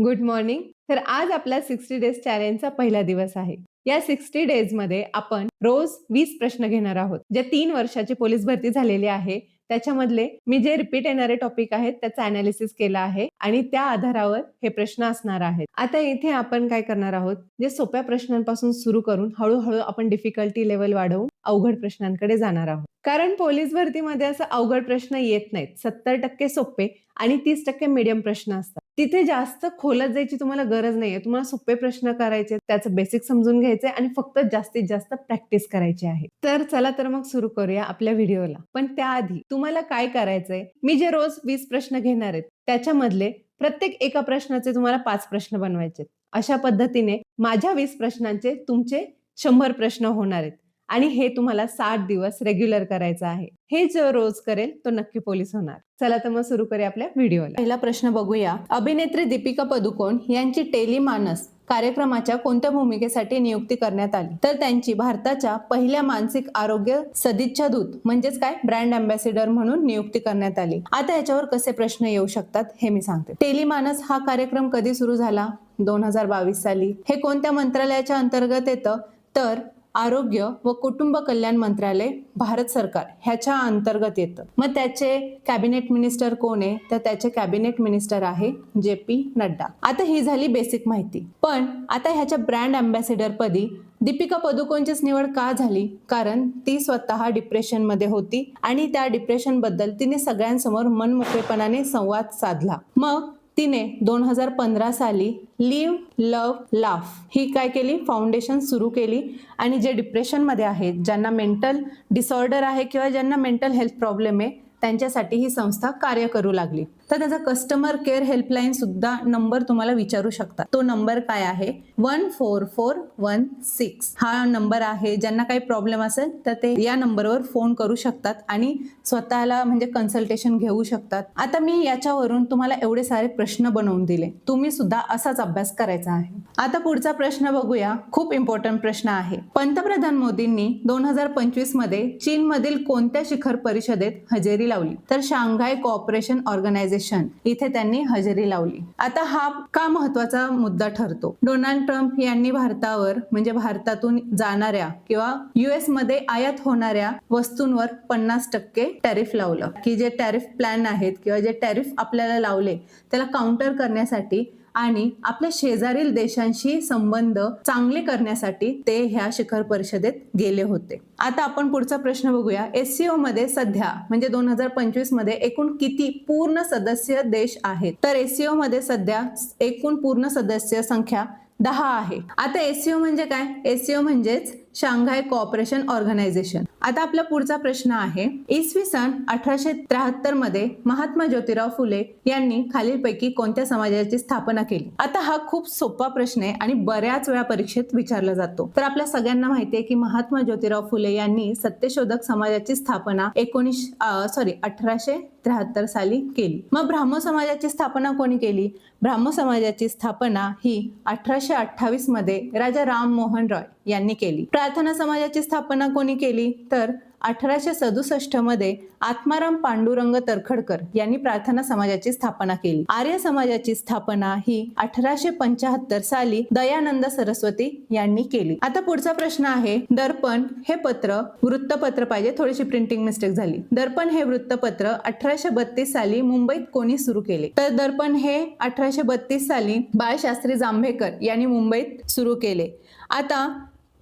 Good morning. तर आज आपला सिक्स्टी डेज चॅलेंजचा पहिला दिवस आहे. या सिक्स्टी डेजमध्ये आपण रोज वीस प्रश्न घेणार आहोत. जे तीन वर्षाची पोलीस भरती झालेली आहे त्याच्यामधले मी जे रिपीट येणारे टॉपिक आहेत त्याचा अनालिसिस केला आहे आणि त्या आधारावर हे प्रश्न असणार आहेत. आता इथे आपण काय करणार आहोत? जे सोप्या प्रश्नांपासून सुरू करून हळूहळू आपण डिफिकल्टी लेवल वाढवून अवघड प्रश्नांकडे जाणार आहोत. कारण पोलीस भरतीमध्ये असं अवघड प्रश्न येत नाहीत. सत्तर टक्के सोपे आणि तीस टक्के मिडियम प्रश्न असतात. तिथे जास्त खोलत जायची तुम्हाला गरज नाहीये. तुम्हाला सोपे प्रश्न करायचे त्याचं बेसिक समजून घ्यायचे आणि फक्त जास्तीत जास्त प्रॅक्टिस करायची आहे. तर चला तर मग सुरू करूया आपल्या व्हिडिओला पण त्याआधी तुम्हाला काय करायचंय? मी जे रोज वीस प्रश्न घेणार आहेत त्याच्यामधले प्रत्येक एका प्रश्नाचे तुम्हाला पाच प्रश्न बनवायचे अशा पद्धतीने माझ्या वीस प्रश्नांचे तुमचे शंभर प्रश्न होणार आहेत. आणि हे तुम्हाला साठ दिवस रेग्युलर करायचं आहे. हे जो रोज करेल तो नक्की पोलीस होणार. चला तर मग सुरू करूया आपल्या व्हिडिओला पहिला प्रश्न बघूया. अभिनेत्री दीपिका पदुकोण यांची टेलिमानस कार्यक्रमाच्या कोणत्या भूमिकेसाठी नियुक्ती करण्यात आली? तर त्यांची भारताच्या पहिल्या मानसिक आरोग्य सदिच्छा दूत म्हणजेच काय? ब्रँड अँबॅसिडर म्हणून नियुक्ती करण्यात आली. आता याच्यावर कसे प्रश्न येऊ शकतात हे मी सांगते. टेलिमानस हा कार्यक्रम कधी सुरू झाला? दोन हजार बावीस साली. हे कोणत्या मंत्रालयाच्या अंतर्गत येतं? तर आरोग्य व कुटुंब कल्याण मंत्रालय भारत सरकार ह्याच्या अंतर्गत येतं. मग त्याचे कॅबिनेट मिनिस्टर कोण आहे? तर त्याचे कॅबिनेट मिनिस्टर आहे जे पी नड्डा. आता ही झाली बेसिक माहिती. पण आता ह्याच्या ब्रँड अँबॅसिडर पदी दीपिका पदुकोणचीच निवड का झाली? कारण ती स्वतः डिप्रेशनमध्ये होती आणि त्या डिप्रेशनबद्दल तिने सगळ्यांसमोर मनमोकळेपणाने संवाद साधला. मग तिने दोन हजार पंधरा साली लिव्ह लव्ह लाफ ही काय केली? फाउंडेशन सुरू केली. आणि जे डिप्रेशनमध्ये आहेत ज्यांना मेंटल डिसऑर्डर आहे किंवा ज्यांना मेंटल हेल्थ प्रॉब्लेम आहे त्यांच्यासाठी ही संस्था कार्य करू लागली. तर त्याचा कस्टमर केअर हेल्पलाईन सुद्धा नंबर तुम्हाला विचारू शकता. तो नंबर काय आहे? One four four one six हा नंबर आहे. ज्यांना काही प्रॉब्लेम असेल तर ते या नंबरवर फोन करू शकतात आणि स्वतःला म्हणजे कन्सल्टेशन घेऊ शकतात. आता मी याच्यावरून तुम्हाला एवढे सारे प्रश्न बनवून दिले. तुम्ही सुद्धा असाच अभ्यास करायचा आहे. आता पुढचा प्रश्न बघूया. खूप इम्पॉर्टंट प्रश्न आहे. पंतप्रधान मोदींनी दोन हजार पंचवीसमध्ये चीन मधील कोणत्या शिखर परिषदेत हजेरी लावली? तर शांघाय कॉपरेशन ऑर्गनायझेशन इथे त्यांनी हजेरी लावली. आता हा का महत्त्वाचा मुद्दा ठरतो? डोनाल्ड ट्रम्प यांनी भारतावर म्हणजे भारतातून जाणाऱ्या किंवा युएसमध्ये आयात होणाऱ्या वस्तूंवर पन्नास टक्के टॅरिफ लावलं. की जे टॅरिफ प्लॅन आहेत किंवा जे टॅरिफ आपल्याला लावले त्याला काउंटर करण्यासाठी आणि आपल्या शेजारील देशांशी संबंध चांगले करण्यासाठी ते ह्या शिखर परिषदेत गेले होते. आता आपण पुढचा प्रश्न बघूया. एससीओ मध्ये सध्या म्हणजे दोन हजार पंचवीसमध्ये एकूण किती पूर्ण सदस्य देश आहेत? तर एससीओ मध्ये सध्या एकूण पूर्ण सदस्य संख्या दहा आहे. आता एससीओ म्हणजे काय? एससीओ म्हणजेच शांघाय कॉपरेशन ऑर्गनायझेशन. आता आपला पुढचा प्रश्न आहे इसवी सन अठराशे त्र्याहत्तरमध्ये महात्मा ज्योतिराव फुले यांनी खालीलपैकी कोणत्या समाजाची स्थापना केली? आता हा खूप सोपा प्रश्न आहे आणि बऱ्याच वेळा परीक्षेत विचारला जातो. तर आपल्या सगळ्यांना माहिती आहे की महात्मा ज्योतिराव फुले यांनी सत्यशोधक समाजाची स्थापना एकोणीस सॉरी अठराशे त्र्याहत्तर साली केली. मग ब्राह्मण समाजाची स्थापना कोणी केली? ब्राह्मण समाजाची स्थापना ही अठराशे अठ्ठावीसमध्ये राजा राम मोहन रॉय यांनी केली. प्रार्थना समाजाची स्थापना कोणी केली? तर अठराशे सदुसष्टमध्ये आत्माराम पांडुरंग तरखडकर यांनी प्रार्थना समाजाची स्थापना केली. आर्य समाजाची स्थापना ही अठराशे पंचाहत्तर साली दयानंद सरस्वती यांनी केली. आता पुढचा प्रश्न आहे दर्पण हे पत्र वृत्तपत्र पाहिजे थोडीशी प्रिंटिंग मिस्टेक झाली. दर्पण हे वृत्तपत्र अठराशे बत्तीस साली मुंबईत कोणी सुरू केले? तर दर्पण हे अठराशे बत्तीस साली बाळशास्त्री जांभेकर यांनी मुंबईत सुरू केले. आता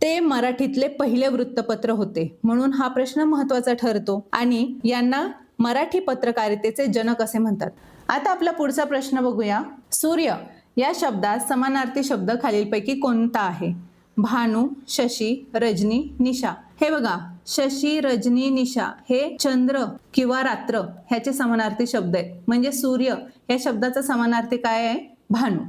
ते मराठीतले पहिले वृत्तपत्र होते. म्हणून हा प्रश्न महत्त्वाचा ठरतो आणि यांना मराठी पत्रकारितेचे जनक असे म्हणतात. आता आपला पुढचा प्रश्न बघूया. सूर्य या शब्दात समानार्थी शब्द खालीलपैकी कोणता आहे? भानू शशी रजनी निशा. हे बघा. शशी रजनी निशा हे चंद्र किंवा रात्र ह्याचे समानार्थी शब्द आहेत. म्हणजे सूर्य या शब्दाचा समानार्थी काय आहे? भानू.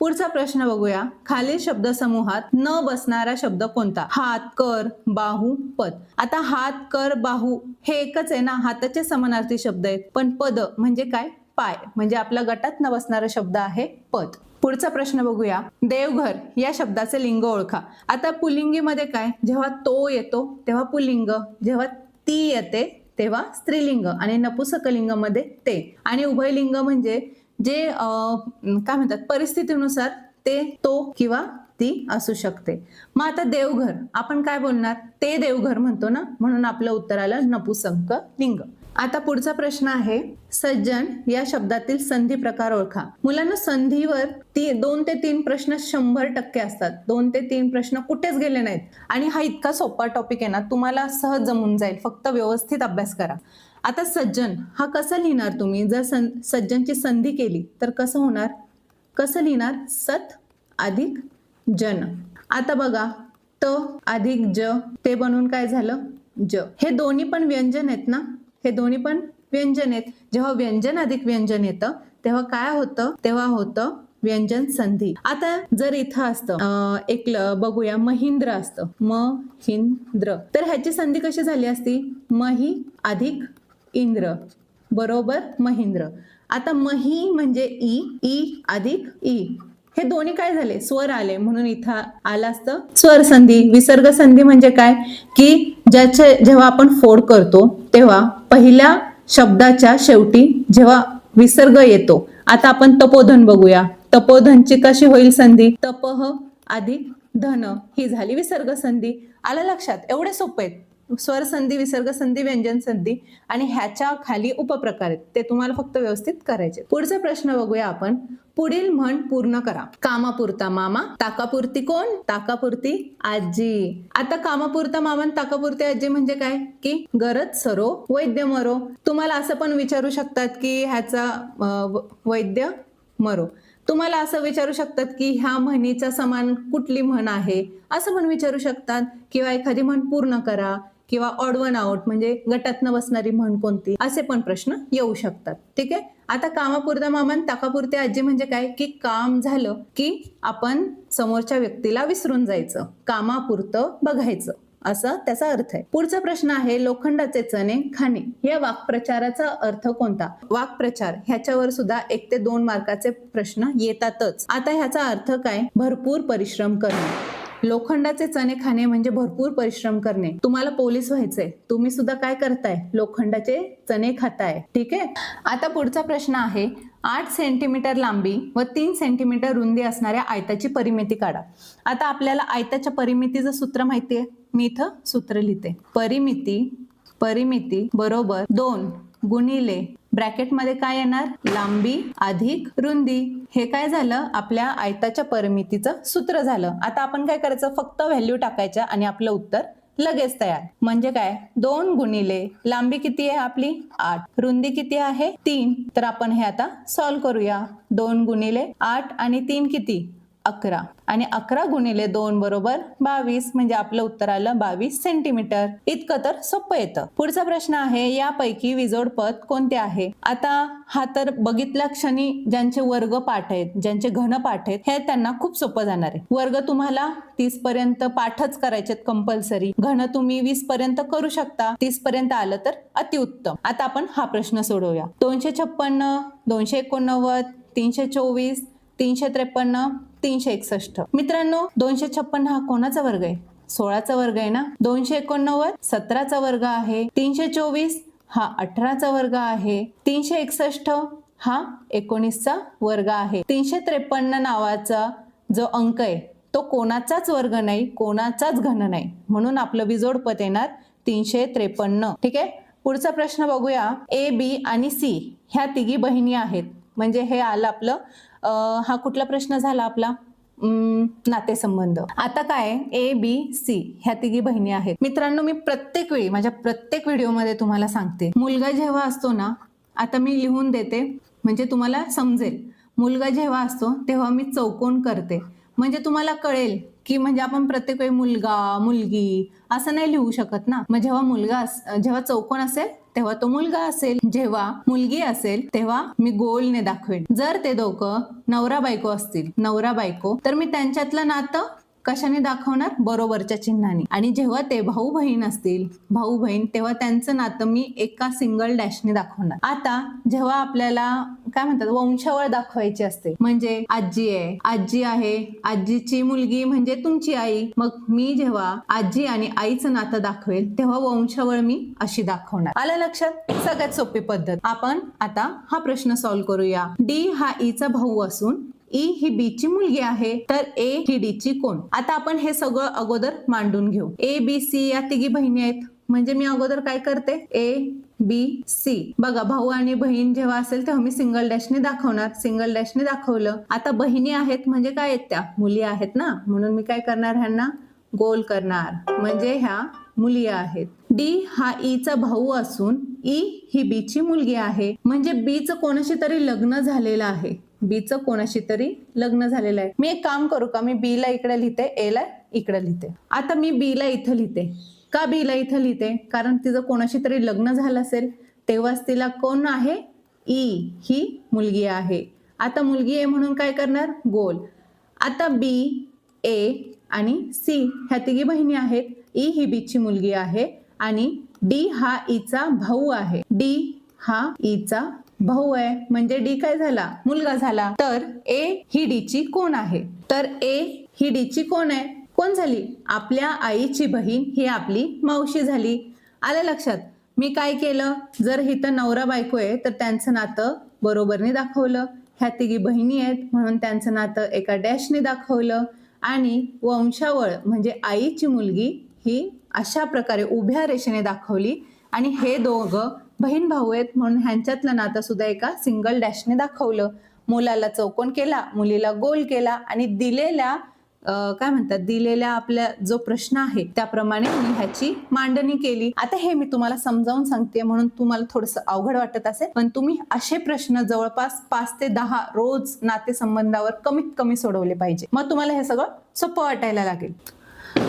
पुढचा प्रश्न बघूया. खालील शब्द समूहात न बसणारा शब्द कोणता? हात कर बाहू पद. आता हात कर बाहू हे एकच आहे ना? हाताचे समानार्थी शब्द आहेत. पण पद म्हणजे काय? पाय. म्हणजे आपल्या गटात न बसणारा शब्द आहे पद. पुढचा प्रश्न बघूया. देवघर या शब्दाचे लिंग ओळखा. आता पुलिंगीमध्ये काय? जेव्हा तो येतो तेव्हा पुलिंग जेव्हा ती येते तेव्हा स्त्रीलिंग आणि नपुसकलिंगमध्ये ते. आणि उभयलिंग म्हणजे जे काय म्हणतात परिस्थितीनुसार ते तो किंवा ती असू शकते. मग आता देवघर आपण काय बोलणार? ते देवघर म्हणतो ना? म्हणून आपलं उत्तर आलं नपुसंक लिंग. आता पुढचा प्रश्न आहे सज्जन या शब्दातील संधी प्रकार ओळखा. मुलांना संधीवर ती दोन ते तीन प्रश्न शंभर टक्के असतात. दोन ते तीन प्रश्न कुठेच गेले नाहीत. आणि हा इतका सोपा टॉपिक आहे ना तुम्हाला सहज जमून जाईल. फक्त व्यवस्थित अभ्यास करा. आता सज्जन हा कसा लिहिणार तुम्ही? जर सं सज्जनची संधी केली तर कसं होणार? कसं लिहिणार? सत अधिक जन. आता बघा त अधिक ज ते बनवून काय झालं? ज. हे दोन्ही पण व्यंजन आहेत ना? हे दोन्ही पण व्यंजन आहेत. जेव्हा व्यंजन अधिक व्यंजन येतं तेव्हा काय होतं? तेव्हा होतं व्यंजन संधी. आता जर इथं असतं अं, एक बघूया महिंद्र असतं. महिंद्र तर ह्याची संधी कशी झाली असती? मही अधिक इंद्र. बरोबर महिंद्र. आता मही म्हणजे ई ई अधिक ई. हे दोन्ही काय झाले? स्वर आले. म्हणून इथं आलं असतं स्वर संधी विसर्ग संधी म्हणजे काय? की ज्याचे जेव्हा आपण फोड करतो तेव्हा पहिल्या शब्दाच्या शेवटी जेव्हा विसर्ग येतो. आता आपण तपोधन बघूया. तपोधनची कशी होईल संधी? तपह अधिक धन. ही झाली विसर्ग संधी आलं लक्षात? एवढे सोपे आहेत. स्वर संधी विसर्ग संधी व्यंजन संधी आणि ह्याच्या खाली उपप्रकार आहेत. ते तुम्हाला फक्त व्यवस्थित करायचे. पुढचा प्रश्न बघूया आपण. पुढील म्हण पूर्ण करा. कामापुरता मामा ताकापुरती कोण? ताकापुरती आजी. आता कामापुरता मामा ताकापुरती आजी म्हणजे काय? की गरज सरो वैद्य मरो. तुम्हाला असं पण विचारू शकतात की ह्याचा वैद्य मरो. तुम्हाला असं विचारू शकतात की ह्या म्हणीचा समान कुठली म्हण आहे? असं पण विचारू शकतात. किंवा एखादी म्हण पूर्ण करा. किंवा ऑड वन आउट म्हणजे गटातनं बसणारी म्हण कोणती? असे पण प्रश्न येऊ शकतात. ठीक आहे? आता कामापुरता मामान ताकापुरते आजी म्हणजे काय? की काम झालं की आपण समोरच्या व्यक्तीला विसरून जायचं. कामापुरतं बघायचं. असं त्याचा अर्थ आहे. पुढचा प्रश्न आहे लोखंडाचे चणे खाणे. या वाक्प्रचाराचा अर्थ कोणता? वाक्प्रचार. ह्याच्यावर सुद्धा एक ते दोन मार्काचे प्रश्न येतातच. आता ह्याचा अर्थ काय? भरपूर परिश्रम करणे. लोखंडाचे चणे खाणे म्हणजे भरपूर परिश्रम करणे. तुम्हाला पोलीस व्हायचंय. तुम्ही सुद्धा काय करताय? लोखंडाचे चणे खाताय. ठीक आहे? आता पुढचा प्रश्न आहे. आठ सेंटीमीटर लांबी व तीन सेंटीमीटर रुंदी असणाऱ्या आयताची परिमिती काढा. आता आपल्याला आयताच्या परिमितीचं सूत्र माहिती आहे मी इथं सूत्र लिहिते. परिमिती परिमिती बरोबर दोन. गुणिले. ब्रॅकेटमध्ये काय येणार? लांबी अधिक रुंदी. हे काय झालं? आपल्या आयताच्या परिमितीचं सूत्र झालं. आता आपण काय करायचं? फक्त व्हॅल्यू टाकायच्या आणि आपलं उत्तर लगेच तयार. म्हणजे काय? दोन गुणिले. लांबी किती आहे आपली? आठ. रुंदी किती आहे? तीन. तर आपण हे आता सॉल्व्ह करूया. दोन गुणिले आठ आणि तीन किती? अकरा. आणि अकरा गुणिले दोन बरोबर बावीस म्हणजे आपलं उत्तर आलं बावीस सेंटीमीटर. इतकं तर सोपं येतं. पुढचा प्रश्न आहे यापैकी विजोड पद कोणते आहे? आता हा तर बघितल्या क्षणी ज्यांचे वर्ग पाठ आहेत ज्यांचे घन पाठ आहेत हे त्यांना खूप सोपं जाणार आहे. वर्ग तुम्हाला तीस पर्यंत पाठच करायचे कंपल्सरी घन तुम्ही वीस पर्यंत करू शकता. तीस पर्यंत आलं तर अतिउत्तम. आता आपण हा प्रश्न सोडवूया. दोनशे छप्पन्न दोनशे एकोणनव्वद तीनशे चोवीस तीनशे त्रेपन्न तीनशे एकसष्ट. मित्रांनो दोनशे छप्पन्न हा कोणाचा वर्ग आहे? सोळाचा वर्ग आहे ना? दोनशे एकोणनव्वद सतराचा वर्ग आहे. तीनशे चोवीस हा अठराचा वर्ग आहे. तीनशे एकसष्ट हा एकोणीसचा वर्ग आहे. तीनशे त्रेपन्न नावाचा जो अंक आहे तो कोणाचाच वर्ग नाही कोणाचाच घन नाही. म्हणून आपलं बिजोडपद येणार तीनशे त्रेपन्न. ठीक आहे? पुढचा प्रश्न बघूया. ए बी आणि सी ह्या तिघी बहिणी आहेत. म्हणजे हे आलं आपलं हा कुठला प्रश्न झाला आपला? नातेसंबंध. आता काय ए बी सी ह्या तिघी बहिणी आहेत. मित्रांनो मी प्रत्येक वेळी माझ्या प्रत्येक व्हिडिओमध्ये तुम्हाला सांगते. मुलगा जेव्हा असतो ना आता मी लिहून देते म्हणजे तुम्हाला समजेल. मुलगा जेव्हा असतो तेव्हा मी चौकोन करते. म्हणजे तुम्हाला कळेल की म्हणजे आपण प्रत्येक वेळी मुलगा मुलगी असं नाही लिहू शकत ना. मग जेव्हा मुलगा जेव्हा चौकोन असेल तेव्हा तो मुलगा असेल. जेव्हा मुलगी असेल तेव्हा मी गोलने दाखवेन. जर ते दोघं नवरा बायको असतील नवरा बायको तर मी त्यांच्यातलं नातं कशाने दाखवणार? बरोबरच्या चिन्हाने. आणि जेव्हा ते भाऊ बहीण असतील भाऊ बहीण तेव्हा त्यांचं नातं मी एका सिंगल डॅशने दाखवणार. आता जेव्हा आपल्याला काय म्हणतात वंशावळ दाखवायची असते म्हणजे आजी आहे आजी आहे आजीची मुलगी म्हणजे तुमची आई. मग मी जेव्हा आजी आणि आईचं नातं दाखवेल तेव्हा वंशावळ मी अशी दाखवणार. आलं लक्षात? सगळ्यात सोपी पद्धत. आपण आता हा प्रश्न सॉल्व्ह करूया. डी हा e ईचा भाऊ असून ई ही बी ची मुलगी आहे तर ए ही डी ची कोण? आता आपण हे सगळं अगोदर मांडून घेऊ. ए बी सी या तिघी बहिणी आहेत. म्हणजे मी अगोदर काय करते? ए बी सी बघा भाऊ आणि बहीण जेव्हा असेल तेव्हा मी सिंगल डॅशने दाखवणार. सिंगल डॅशने दाखवलं. आता बहिणी आहेत म्हणजे काय आहेत त्या? मुली आहेत ना? म्हणून मी काय करणार ह्यांना? गोल करणार. म्हणजे ह्या मुली आहेत. डी हा e ईचा भाऊ असून ई ही बी ची मुलगी आहे. म्हणजे बीचं कोणाशी तरी लग्न झालेलं आहे. बीचं कोणाशी तरी लग्न झालेलं आहे. मी एक काम करू का? मी बी ला इकडे लिहिते ए ला इकडे लिहिते. आता मी बी ला इथं लिहिते. का बी ला इथं लिहिते? कारण तिचं कोणाशी तरी लग्न झालं असेल तेव्हाच तिला कोण आहे? ई ही मुलगी आहे. आता मुलगी आहे म्हणून काय करणार? गोल. आता बी ए आणि सी ह्या तिघी बहिणी आहेत. ई ही बीची मुलगी आहे आणि डी हा e ईचा भाऊ आहे. डी हा ईचा भाऊ आहे म्हणजे डी काय झाला? मुलगा झाला. तर ए ही डीची कोण आहे? तर ए ही डीची कोण आहे? कोण झाली? आपल्या आईची बहीण ही आपली मावशी झाली. आलं लक्षात? मी काय केलं? जर हिथं नवरा बायको आहे तर त्यांचं नातं बरोबरने दाखवलं. ह्या तिघी बहिणी आहेत म्हणून त्यांचं नातं एका डॅशने दाखवलं. आणि वंशावळ म्हणजे आईची मुलगी ही अशा प्रकारे उभ्या रेषेने दाखवली. आणि हे दोघं बहीण भाऊ आहेत म्हणून ह्यांच्यातलं नातं सुद्धा एका सिंगल डॅशने दाखवलं. मुलाला चौकोन केला मुलीला गोल केला आणि दिलेल्या काय म्हणतात दिलेल्या आपल्या जो प्रश्न आहे त्याप्रमाणे मी ह्याची मांडणी केली. आता हे मी तुम्हाला समजावून सांगते म्हणून तुम्हाला थोडस अवघड वाटत असेल पण तुम्ही असे प्रश्न जवळपास पाच ते दहा रोज नातेसंबंधावर कमीत कमी सोडवले पाहिजे. मग तुम्हाला हे सगळं सोपं वाटायला लागेल.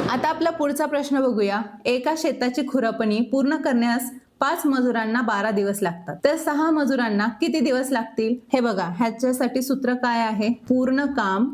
आता आपला पुढचा प्रश्न बघूया. एका शेताची खुरपणी पूर्ण करण्यास पाच मजुरांना बारा दिवस लागतात. तर सहा मजुरांना किती दिवस लागतील? हे बघा ह्याच्यासाठी सूत्र काय आहे? पूर्ण काम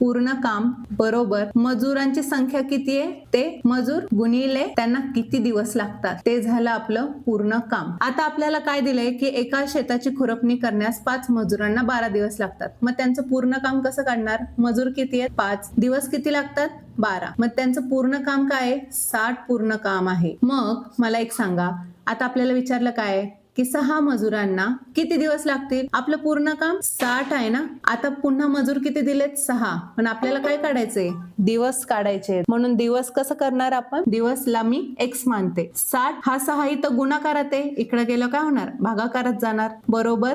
पूर्ण काम बरोबर मजुरांची संख्या किती आहे? ते मजूर गुणिले त्यांना किती दिवस लागतात? ते झालं आपलं पूर्ण काम. आता आपल्याला काय दिलंय की एका शेताची खुरपणी करण्यास पाच मजुरांना बारा दिवस लागतात. मग त्यांचं पूर्ण काम कसं काढणार? मजूर किती आहेत? पाच. दिवस किती लागतात? बारा. मग त्यांचं पूर्ण काम काय आहे? साठ पूर्ण काम आहे. मग मला एक सांगा. आता आपल्याला विचारलं काय की सहा मजुरांना किती दिवस लागतील? आपलं पूर्ण काम साठ आहे ना? आता पुन्हा मजूर किती दिलेत? सहा. पण आपल्याला काय काढायचंय? दिवस काढायचे. म्हणून दिवस कसं करणार आपण? दिवसला मी एक्स मानते. साठ हा सहा इथं गुणाकारात आहे. इकडे गेलं काय होणार? भागाकारात जाणार. बरोबर?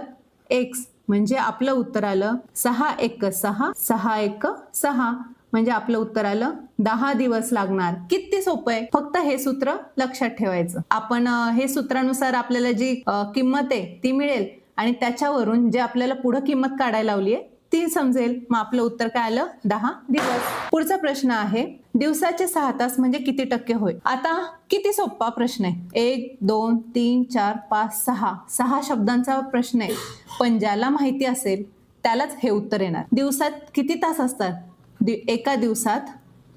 एक्स म्हणजे आपलं उत्तर आलं सहा एक सहा सहा एक सहा. म्हणजे आपलं उत्तर आलं दहा दिवस लागणार. किती सोपं आहे? फक्त हे सूत्र लक्षात ठेवायचं. आपण हे सूत्रानुसार आपल्याला जी किंमत आहे ती मिळेल आणि त्याच्यावरून जे आपल्याला पुढं किंमत काढायला लावली आहे ती समजेल. मग आपलं उत्तर काय आलं? दहा दिवस. पुढचा प्रश्न आहे दिवसाचे सहा तास म्हणजे किती टक्के होय? आता किती सोपा प्रश्न आहे? एक दोन तीन चार पाच सहा. सहा शब्दांचा प्रश्न आहे. पण ज्याला माहिती असेल त्यालाच हे उत्तर येणार. दिवसात किती तास असतात? दि- एका दिवसात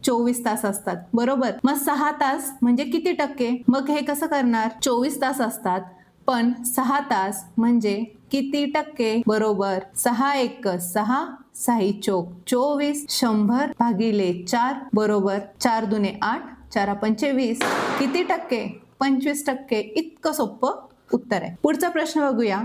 चोवीस तास असतात. बरोबर? मग सहा तास म्हणजे किती टक्के? मग हे कसं करणार? चोवीस तास असतात पण सहा तास म्हणजे किती टक्के? बरोबर. सहा एक सहा साई चोक. चोवीस शंभर भागिले चार बरोबर. चार दुने आठ चारा पंचवीस किती टक्के? पंचवीस टक्के. इतकं सोपं उत्तर आहे. पुढचा प्रश्न बघूया.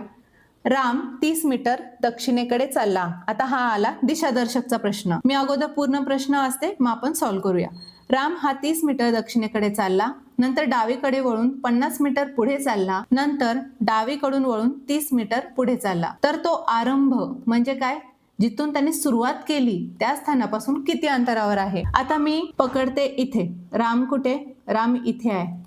राम तीस मीटर दक्षिणेकडे चालला. आता हा आला दिशादर्शकचा प्रश्न. मी अगोदर पूर्ण प्रश्न असते मग आपण सॉल्व्ह करूया. राम हा तीस मीटर दक्षिणेकडे चालला नंतर डावीकडे वळून पन्नास मीटर पुढे चालला नंतर डावीकडून वळून तीस मीटर पुढे चालला. तर तो आरंभ म्हणजे काय? जिथून त्यांनी सुरुवात केली त्या स्थानापासून किती अंतरावर आहे? आता मी पकडते इथे. राम कुठे? राम इथे आहे.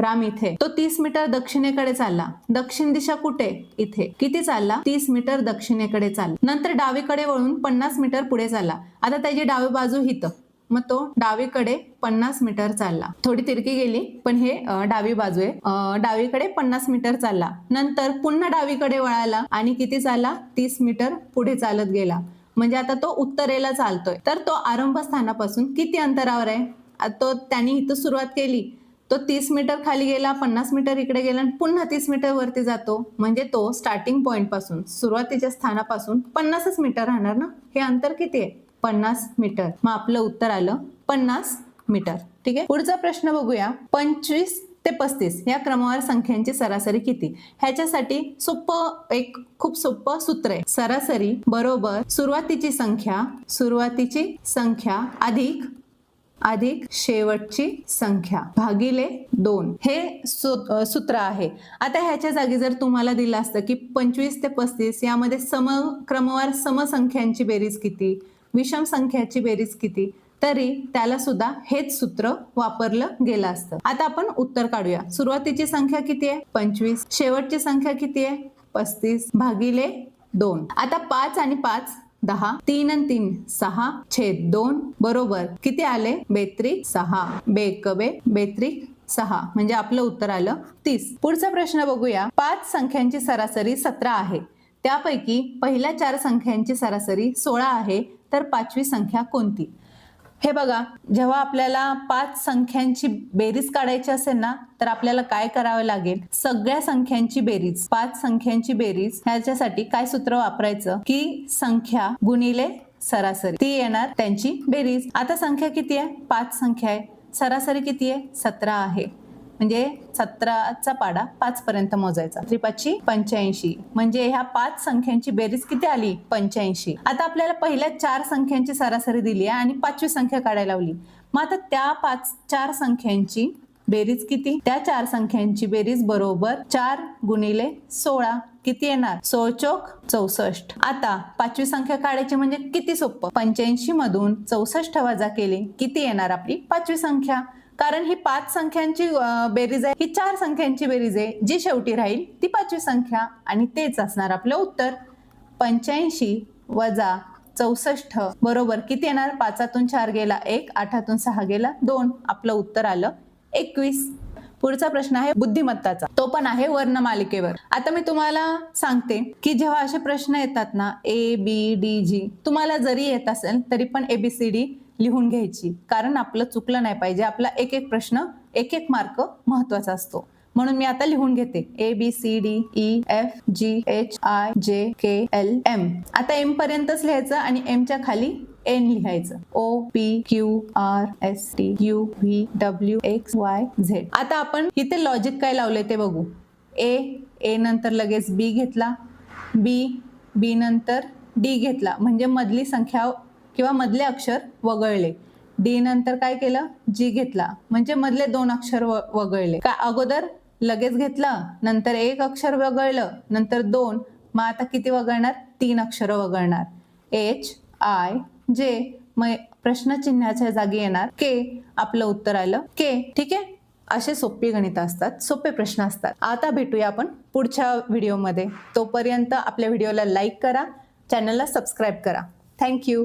राम इथे. तो तीस मीटर दक्षिणेकडे चालला. दक्षिण दिशा कुठे? इथे. किती चालला? तीस मीटर दक्षिणेकडे चालला. नंतर डावीकडे वळून पन्नास मीटर पुढे चालला. आता त्याची डावी बाजू हित. मग तो डावीकडे पन्नास मीटर चालला. थोडी तिरकी गेली पण हे डावी बाजू आहे. डावीकडे पन्नास मीटर चालला. नंतर पुन्हा डावीकडे वळाला आणि किती चालला? तीस मीटर पुढे चालत गेला. म्हणजे आता तो उत्तरेला चालतोय. तर तो आरंभ स्थानापासून किती अंतरावर आहे? तो त्यांनी इथं सुरुवात केली. तो तीस मीटर खाली गेला पन्नास मीटर इकडे गेला आणि पुन्हा तीस मीटर वरती जातो. म्हणजे तो स्टार्टिंग पॉइंटपासून सुरुवातीच्या स्थानापासून पन्नासच मीटर राहणार ना? हे अंतर किती आहे? पन्नास मीटर. मग आपलं उत्तर आलं पन्नास मीटर. ठीक आहे? पुढचा प्रश्न बघूया. पंचवीस ते पस्तीस या क्रमवार संख्यांची सरासरी किती? ह्याच्यासाठी सोपं एक खूप सोपं सूत्र आहे. सरासरी बरोबर सुरुवातीची संख्या सुरुवातीची संख्या अधिक अधिक शेवटची संख्या. भागिले दोन. हे सूत्र आहे. आता ह्याच्या जागी जर तुम्हाला दिलं असतं की पंचवीस ते पस्तीस यामध्ये सम क्रमवार समसंख्यांची बेरीज किती? विषम संख्याची बेरीज किती? तरी त्याला सुद्धा हेच सूत्र वापरलं गेलं असतं. आता आपण उत्तर काढूया. सुरुवातीची संख्या किती आहे? पंचवीस. शेवटची संख्या किती आहे? पस्तीस. भागिले दोन. आता पाच आणि पाच दहा तीन आणि तीन सहा छेद दोन बरोबर. किती आले? बेत्रिक सहा. बेकबे बेत्रिक सहा. म्हणजे आपलं उत्तर आलं तीस. पुढचा प्रश्न बघूया. पाच संख्यांची सरासरी सतरा आहे. त्यापैकी पहिल्या चार संख्यांची सरासरी सोळा आहे. तर पाचवी संख्या कोणती? हे बघा जेव्हा आपल्याला पाच संख्यांची बेरीज काढायची असेल ना तर आपल्याला काय करावं लागेल? सगळ्या संख्यांची बेरीज पाच संख्यांची बेरीज ह्याच्यासाठी काय सूत्र वापरायचं? की संख्या गुणिले सरासरी. ती येणार त्यांची बेरीज. आता संख्या किती आहे? पाच संख्या आहे. सरासरी किती आहे? सतरा आहे. म्हणजे सतराचा पाडा पाच पर्यंत मोजायचा. त्रिपाची पंच्याऐंशी. म्हणजे ह्या पाच संख्यांची बेरीज किती आली? पंच्याऐंशी. आता आपल्याला पहिल्या चार संख्यांची सरासरी दिली आहे आणि पाचवी संख्या काढायला लावली. मग आता त्या पाच चार संख्यांची बेरीज किती? त्या चार संख्यांची बेरीज बरोबर चार गुणिले सोळा. किती येणार? सोळ चोक चौसष्ट. आता पाचवी संख्या काढायची म्हणजे किती सोपं? पंच्याऐंशी मधून चौसष्ट वजा केले. किती येणार आपली पाचवी संख्या? कारण ही पाच संख्यांची बेरीज आहे. ही चार संख्यांची बेरीज आहे. जी शेवटी राहील ती पाचवी संख्या आणि तेच असणार आपलं उत्तर. पंच्याऐंशी वजा चौसष्ट बरोबर किती येणार? पाचातून चार गेला एक आठातून सहा गेला दोन. आपलं उत्तर आलं एकवीस. पुढचा प्रश्न आहे बुद्धिमत्ताचा. तो पण आहे वर्णमालिकेवर. आता मी तुम्हाला सांगते की जेव्हा असे प्रश्न येतात ना ए बी डी जी तुम्हाला जरी येत असेल तरी पण एबीसीडी लिहून घ्यायची. कारण आपलं चुकलं नाही पाहिजे. आपला एक एक प्रश्न एक एक मार्क महत्त्वाचा असतो. म्हणून मी आता लिहून घेते. A B C D E F G H I J K L M आता एम पर्यंतच लिहायचं आणि एमच्या खाली एन लिहायचं. O P Q R S T U V W X Y Z आता आपण इथे लॉजिक काय लावले ते बघू. ए ए नंतर लगेच बी घेतला. बी बी नंतर डी घेतला. म्हणजे मधली संख्या किंवा मधले अक्षर वगळले. डी नंतर काय केलं? जी घेतला. म्हणजे मधले दोन अक्षर वगळले. का अगोदर लगेच घेतलं नंतर एक अक्षर वगळलं नंतर दोन. मग आता किती वगळणार? तीन अक्षर वगळणार. एच आय जे मग प्रश्नचिन्हाच्या जागी येणार. के आपलं उत्तर आलं. के ठीक आहे? असे सोपे गणित असतात. सोपे प्रश्न असतात. आता भेटूया आपण पुढच्या व्हिडिओमध्ये तोपर्यंत आपल्या व्हिडिओला लाईक करा. चॅनलला सबस्क्राईब करा. थँक्यू